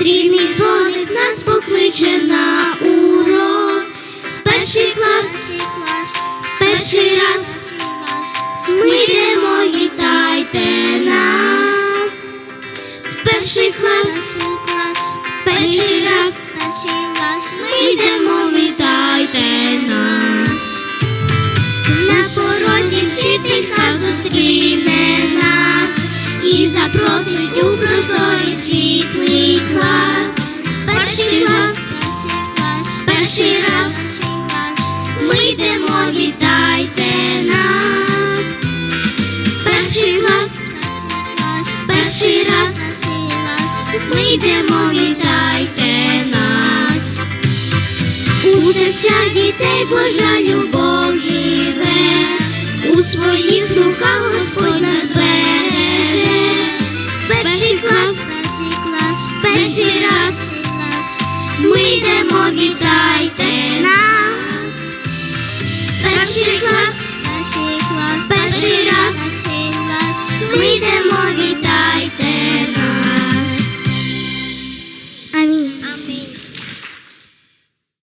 срібний дзвоник нас покличе на урок. Перший клас, перший раз. Ми йдемо, вітайте нас. В перший клас, перший раз. Ми йдемо, вітайте нас. На порозі вчителька зустріне нас і запросить у просторі Ми йдемо, вітайте нас. У серцях дітей Божа любов живе, у своїх руках Господь нас береже. Перший клас, перший раз. Ми йдемо, вітайте amazing.